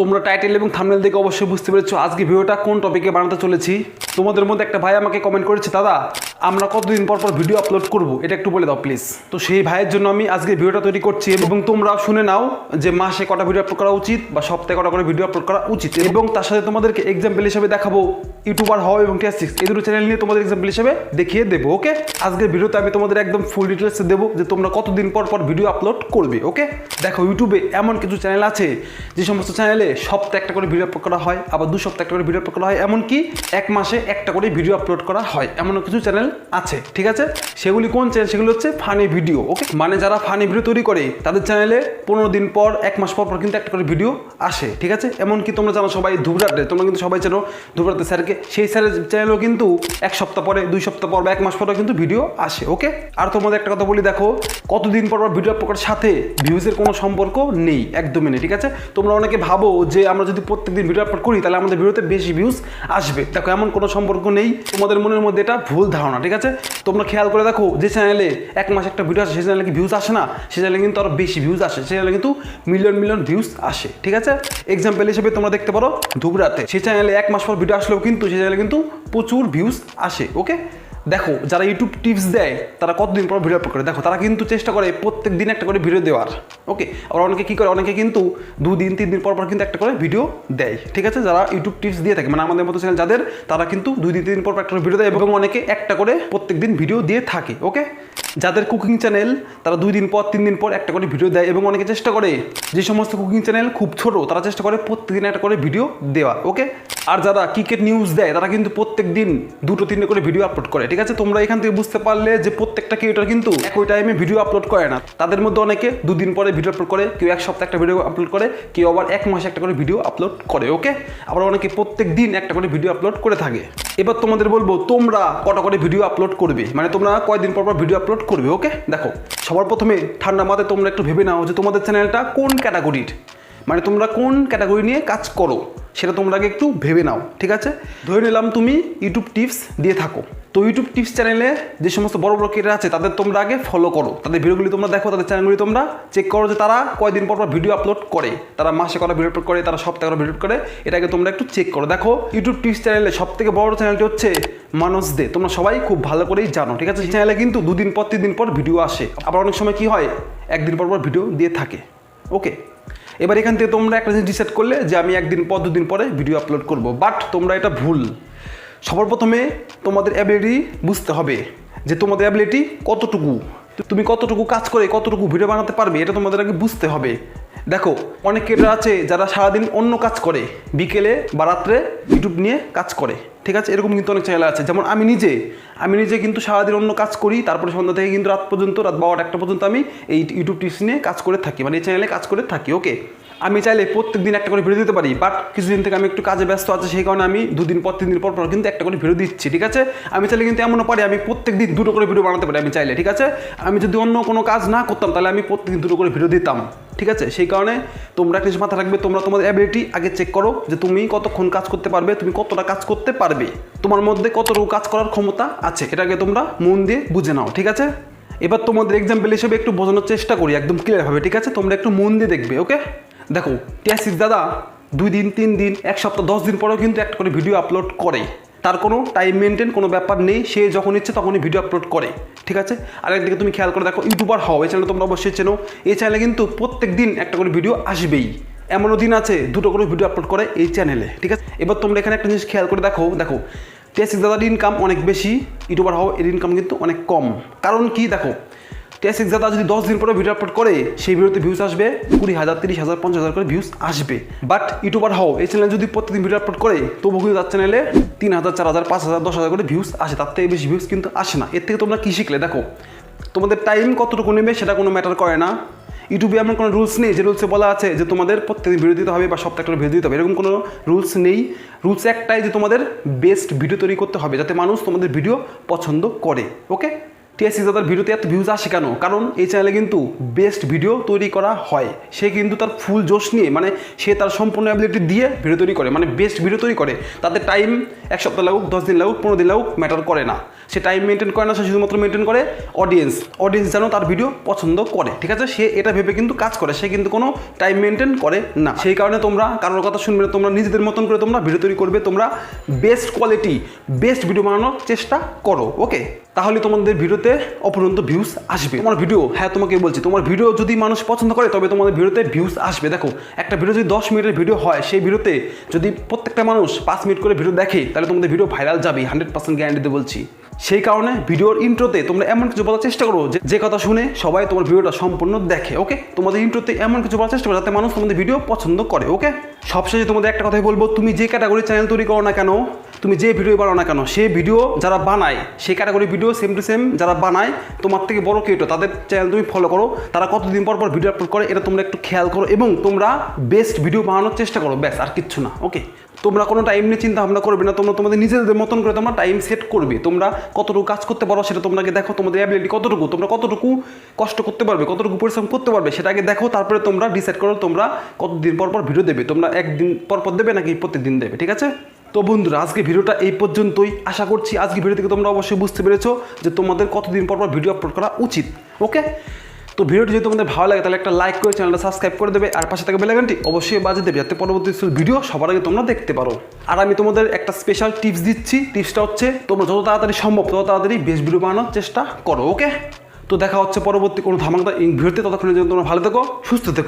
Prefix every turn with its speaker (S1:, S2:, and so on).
S1: তোমরা টাইটেল এবং থামনেল দেখে অবশ্যই বুঝতে পেরেছ আজকে ভিডিওটা কোন টপিকে বানাতে চলেছি। তোমাদের মধ্যে একটা ভাই আমাকে কমেন্ট করেছে, দাদা আমরা কতদিন পর পর ভিডিও আপলোড করব, এটা একটু বলে দাও প্লিজ তো সেই ভাইয়ের জন্য আমি আজকে ভিডিওটা তৈরি করছি এবং তোমরা শুনে নাও যে মাসে কটা ভিডিও আপলোড করা উচিত বা সপ্তাহে কটা করে ভিডিও আপলোড করা উচিত। এবং তার সাথে তোমাদেরকে এক্সাম্পল হিসেবে দেখাবো ইউটিউবার হও এবং টিয়াসিক্স এই দুটো চ্যানেল নিয়ে তোমাদের এক্সাম্পল হিসেবে দেখিয়ে দেবো ওকে আজকের ভিডিওতে আমি তোমাদের একদম ফুল ডিটেলসে দেবো যে তোমরা কতদিন পর পর ভিডিও আপলোড করবে ওকে দেখো ইউটিউবে এমন কিছু চ্যানেল আছে, যে সমস্ত চ্যানেলে সপ্তাহে একটা করে ভিডিও আপলোড করা হয়, আবার দু সপ্তাহে একটা করে ভিডিও আপলোড করা হয়, এমনকি এক মাসে একটা করে ভিডিও আপলোড করা হয়। এমন কিছু চ্যানেল আছে, ঠিক আছে? সেগুলি কোন চ্যানেল সেগুলো হচ্ছে ফানি ভিডিও ওকে মানে যারা ফানি ভিডিও তৈরি করে, তাদের চ্যানেলে পনেরো দিন পর, এক মাস পর পর কিন্তু একটা করে ভিডিও আসে, ঠিক আছে? এমনকি তোমরা জানো সবাই ধুবরাতে তোমরা কিন্তু সবাই চেনো ধুবরাতে স্যারকে, সেই স্যারের চ্যানেলও কিন্তু এক সপ্তাহ পরে, দুই সপ্তাহ পর বা এক মাস পরে কিন্তু ভিডিও আসে ওকে আর তোমাদের একটা কথা বলি, দেখো, কতদিন পর পর ভিডিও আপলোড সাথে ভিউজের কোনো সম্পর্ক নেই, একদমই নেই, ঠিক আছে? তোমরা অনেকে ভাবো যে আমরা যদি প্রত্যেকদিন ভিডিও আপলোড করি, তাহলে আমাদের ভিডিওতে বেশি ভিউজ আসবে। দেখো, এমন কোনো সম্পর্ক নেই, তোমাদের মনের মধ্যে এটা ভুল ধারণা। ঠিক আছে? তোমরা খেয়াল করে দেখো, যে চ্যানেলে এক মাসে একটা ভিডিও আসে, সেই চ্যানেলে কি ভিউজ আসে না? সেই চ্যানেলে কিন্তু আরও বেশি ভিউজ আসে। সেই চ্যানেলে কিন্তু মিলিয়ন মিলিয়ন ভিউজ আসে, ঠিক আছে? এক্সাম্পল হিসেবে তোমরা দেখতে পারো ধুবরাতে সেই চ্যানেলে এক মাস পর ভিডিও আসলেও কিন্তু, সেই চ্যানেলে কিন্তু প্রচুর ভিউজ আসে ওকে দেখো, যারা ইউটিউব টিপস দেয়, তারা কতদিন পর ভিডিও আপলোড করে? দেখো, তারা কিন্তু চেষ্টা করে প্রত্যেক দিন একটা করে ভিডিও দেওয়ার ওকে আর অনেকে কী করে? অনেকে কিন্তু দুদিন, তিন দিন পর পর কিন্তু একটা করে ভিডিও দেয়, ঠিক আছে? যারা ইউটিউব টিপস দিয়ে থাকে মানে আমাদের মতো চ্যানেল যাদের, তারা কিন্তু দুই দিন তিন দিন পর একটা ভিডিও দেয় এবং অনেকে একটা করে প্রত্যেক দিন ভিডিও দিয়ে থাকে ওকে যাদের কুকিং চ্যানেল তারা দুই দিন পর, তিন দিন পর একটা করে ভিডিও দেয় এবং অনেকে চেষ্টা করে, যে সমস্ত কুকিং চ্যানেল খুব ছোট, তারা চেষ্টা করে প্রত্যেকদিন একটা করে ভিডিও দেওয়া ওকে আর যারা ক্রিকেট নিউজ দেয়, তারা কিন্তু প্রত্যেক দিন দুটো, তিনটে করে ভিডিও আপলোড করে, ঠিক আছে? তোমরা এখান থেকে বুঝতে পারলে যে প্রত্যেকটা ক্রিয়েটর কিন্তু একই টাইমে ভিডিও আপলোড করে না। তাদের মধ্যে অনেকে দুদিন পরে ভিডিও আপলোড করে, কেউ এক সপ্তাহে একটা ভিডিও আপলোড করে, কেউ আবার এক মাসে একটা করে ভিডিও আপলোড করে ওকে আবার অনেকে প্রত্যেক দিন একটা করে ভিডিও আপলোড করে থাকে। এবার তোমাদের বলব, তোমরা কটা করে ভিডিও আপলোড করবে? মানে তোমরা কয়দিন পর পর ভিডিও আপলোড করবে ওকে দেখো, সবার প্রথমে ঠান্ডা মাথায় তোমরা একটু ভেবে নাও যে তোমাদের চ্যানেলটা কোন ক্যাটাগরির মানে তোমরা কোন ক্যাটাগরি নিয়ে কাজ করো? সেটা তোমরা আগে একটু ভেবে নাও, ঠিক আছে? ধরে নিলাম তুমি ইউটিউব টিপস দিয়ে থাকো। তো ইউটিউব টিপস চ্যানেলে যে সমস্ত বড় বড় ক্রিয়েটার আছে, তাদের তোমরা আগে ফলো করো। তাদের ভিডিওগুলি তোমরা দেখো, তাদের চ্যানেলগুলি তোমরা চেক করো যে তারা কয়দিন পর পর ভিডিও আপলোড করে। তারা মাসে করা ভিডিও আপলোড করে, তারা সপ্তাহে করা ভিডিও করে এটাকে তোমরা একটু চেক করো। দেখো ইউটিউব টিপস চ্যানেলে সব থেকে বড় চ্যানেলটি হচ্ছে মানুষ দে তোমরা সবাই খুব ভালো করেই জানো, ঠিক আছে? চ্যানেলে কিন্তু দুদিন পর, তিন দিন পর ভিডিও আসে। আবার অনেক সময় কি হয়, একদিন পর পর ভিডিও দিয়ে থাকে। ওকে এবার এখান থেকে তোমরা একটা জিনিস ডিসাইড করলে যে আমি একদিন পর দুদিন পরে ভিডিও আপলোড করব। বাট তোমরা এটা ভুল। সবার প্রথমে তোমাদের অ্যাবিলিটি বুঝতে হবে যে তোমাদের অ্যাবিলিটি কতটুকু। তুমি কতটুকু কাজ করে কতটুকু ভিডিও বানাতে পারবে, এটা তোমাদের আগে বুঝতে হবে। দেখো, অনেক ক্রিয়েটার আছে যারা সারাদিন অন্য কাজ করে। বিকেলে বা রাত্রে ইউটিউব নিয়ে কাজ করে, ঠিক আছে? এরকম কিন্তু অনেক চ্যানেল আছে। যেমন আমি নিজে। আমি নিজে কিন্তু সারাদিন অন্য কাজ করি, তারপরে সন্ধ্যা থেকে কিন্তু রাত পর্যন্ত, রাত বারোটা একটা পর্যন্ত আমি এই ইউটিউব টিপস নিয়ে কাজ করে থাকি মানে এই চ্যানেলে কাজ করে থাকি ওকে আমি চাইলে প্রত্যেক দিন একটা করে ভিডিও দিতে পারি বাট কিছুদিন থেকে আমি একটু কাজে ব্যস্ত আছি, সেই কারণে আমি দুদিন পর তিন দিন পর পর কিন্তু একটা করে ভিডিও দিচ্ছি, ঠিক আছে? আমি চাইলে কিন্তু এমনও পারি, আমি প্রত্যেক দিন দুটো করে ভিডিও বানাতে পারি, আমি চাইলে, ঠিক আছে? আমি যদি অন্য কোনো কাজ না করতাম, তাহলে আমি প্রত্যেকদিন দুটো করে ভিডিও দিতাম। ঠিক আছে? সেই কারণে তোমরা একটা মাথা রাখবে, তোমরা তোমাদের অ্যাবিলিটি আগে চেক করো যে তুমি কতক্ষণ কাজ করতে পারবে, তুমি কতটা কাজ করতে পারবে। তোমার মধ্যে কতটুকু কাজ করার ক্ষমতা আছে এটাকে তোমরা মন দিয়ে বুঝে নাও, ঠিক আছে? এবার তোমাদের এক্সাম্পল হিসেবে একটু বোঝানোর চেষ্টা করি, একদম ক্লিয়ারভাবে ঠিক আছে? তোমরা একটু মন দিয়ে দেখবে ওকে দেখো টিয়াসিস দাদা দুই দিন, তিন দিন, এক সপ্তাহ, দশ দিন পরেও কিন্তু একটা করে ভিডিও আপলোড করে। তার কোনো টাইম মেনটেন কোনো ব্যাপার নেই, সে যখন ইচ্ছে তখনই ভিডিও আপলোড করে, ঠিক আছে? আর একদিকে তুমি খেয়াল করে দেখো ইউটিউবার হও, এই চ্যানেল তোমরা অবশ্যই চেনো, এই চ্যানেলে কিন্তু প্রত্যেক দিন একটা করে ভিডিও আসবেই। এমনও দিন আছে, দুটো করে ভিডিও আপলোড করে এই চ্যানেলে ঠিক আছে? এবার তোমরা এখানে একটা জিনিস খেয়াল করে দেখো দেখো টিয়াসিস দাদার ইনকাম অনেক বেশি ইউটিউবার হও, এর ইনকাম কিন্তু অনেক কম। কারণ কি দেখো টিয়াসিক্স দাদা যদি দশ দিন পরে ভিডিও আপলোড করে, সেই ভিডিওতে ভিউজ আসবে কুড়ি হাজার, তিরিশ হাজার, পঞ্চাশ হাজার করে ভিউজ আসবে। বাট ইউটিউবার হও, এই চ্যানেল যদি প্রত্যেকদিন ভিডিও আপলোড করে তবু কিন্তু তার চ্যানেলে তিন হাজার, চার হাজার, পাঁচ হাজার, দশ হাজার করে ভিউজ আসে। তার থেকে বেশি ভিউজ কিন্তু আসে না। এর থেকে তোমরা কী শিখলে? দেখো, তোমাদের টাইম কতটুকু নেবে সেটা কোনো ম্যাটার করে না। ইউটিউবে এমন কোনো রুলস নেই, যে রুলসে বলা আছে যে তোমাদের প্রত্যেকদিন ভিডিও দিতে হবে বা সপ্তাহে একটা ভিডিও দিতে হবে। এরকম কোনো রুলস নেই। রুলস একটাই যে তোমাদের বেস্ট ভিডিও তৈরি করতে হবে, যাতে মানুষ তোমাদের ভিডিও পছন্দ করে। ওকে টিএসসি দাদার ভিডিওতে এত ভিউজ আসে কেন? কারণ এই চ্যানেলে কিন্তু বেস্ট ভিডিও তৈরি করা হয়। সে কিন্তু তার ফুল জোশ নিয়ে মানে সে তার সম্পূর্ণ অ্যাবিলিটি দিয়ে ভিডিও তৈরি করে মানে বেস্ট ভিডিও তৈরি করে। তাদের টাইম এক সপ্তাহ লাগুক, দশ দিন লাগুক, পনেরো দিন লাগুক ম্যাটার করে না। সে টাইম মেনটেন করে না, সে শুধুমাত্র মেনটেন করে অডিয়েন্স অডিয়েন্স যেন তার ভিডিও পছন্দ করে, ঠিক আছে? সে এটা ভেবে কিন্তু কাজ করে, সে কিন্তু কোনো টাইম মেনটেন করে না। সেই কারণে তোমরা, কারোর কথা শুনবে না, তোমরা নিজেদের মতন করে তোমরা ভিডিও তৈরি করবে, তোমরা বেস্ট কোয়ালিটি বেস্ট ভিডিও বানানোর চেষ্টা করো ওকে তাহলে তোমাদের ভিডিওতে অপরন্ত ভিউজ আসবে। তোমার ভিডিও হ্যাঁ তোমাকে বলছি, তোমার ভিডিও যদি মানুষ পছন্দ করে, তবে তোমাদের ভিডিওতে ভিউজ আসবে। দেখো, একটা ভিডিও যদি দশ মিনিটের ভিডিও হয়, সেই ভিডিওতে যদি প্রত্যেকটা মানুষ পাঁচ মিনিট করে ভিডিও দেখে, তাহলে তোমাদের ভিডিও ভাইরাল যাবে হান্ড্রেড পার্সেন্ট গ্যারান্টিতে বলছি। সেই কারণে ভিডিওর ইন্ট্রোতে তোমরা এমন কিছু বলার চেষ্টা করো যে- কথা শুনে সবাই তোমার ভিডিওটা সম্পূর্ণ দেখে, ওকে? তোমাদের ইন্ট্রোতে এমন কিছু বলার চেষ্টা করো যাতে মানুষ তোমাদের ভিডিও পছন্দ করে, ওকে? সবশেষে তোমাদের একটা কথাই বলব, তুমি যে ক্যাটাগরি চ্যানেল তৈরি করো না কেন, তুমি যে ভিডিও বানাও না কেন সেই ভিডিও যারা বানায় সেই category video same to same যারা বানায়, তোমার থেকে বড় কেটো তাদের চ্যানেল তুমি ফলো করো, তারা কতদিন পর পর ভিডিও আপলোড করে, এটা তোমরা একটু খেয়াল করো এবং তোমরা বেস্ট ভিডিও বানানোর চেষ্টা করো, ব্যাস, আর কিচ্ছু না, ওকে? তোমরা কোনো টাইম নিয়ে চিন্তা ভাবনা করবে না, তোমরা তোমাদের নিজেদের মতন করে তোমরা টাইম সেট করবে। তোমরা কতটুকু কাজ করতে পারো সেটা তোমরাকে দেখো, তোমাদের অ্যাবিলিটি কতটুকু, তোমরা কতটুকু কষ্ট করতে পারবে, কতটুকু পরিশ্রম করতে পারবে সেটাকে দেখো, তারপরে তোমরা ডিসাইড করো তোমরা কতদিন পর পর ভিডিও দেবে। তোমরা একদিন পর পর দেবে নাকি প্রত্যেকদিন দেবে, ঠিক আছে? তো বন্ধুরা, আজকে ভিডিওটা এই পর্যন্তই। আশা করছি আজকে ভিডিও থেকে তোমরা অবশ্যই বুঝতে পেরেছ যে তোমাদের কতদিন পর পর ভিডিও আপলোড করা উচিত ওকে তো ভিডিওটি যদি তোমাদের ভালো লাগে, তাহলে একটা লাইক করে চ্যানেলটা সাবস্ক্রাইব করে দেবে, আর পাশে থাকা বেলাগানটি অবশ্যই বাজে দেবে, যাতে পরবর্তী ভিডিও সবার আগে তোমরা দেখতে পারো। আর আমি তোমাদের একটা স্পেশাল টিপস দিচ্ছি। টিপসটা হচ্ছে, তোমরা যত তাড়াতাড়ি সম্ভব, তত তাড়াতাড়ি বেশ ভিডিও বানানোর চেষ্টা করো ওকে তো দেখা হচ্ছে পরবর্তী কোনো ধামাকদার ভিডিওতে ততক্ষণের জন্য তোমরা ভালো থেকো, সুস্থ থেকো।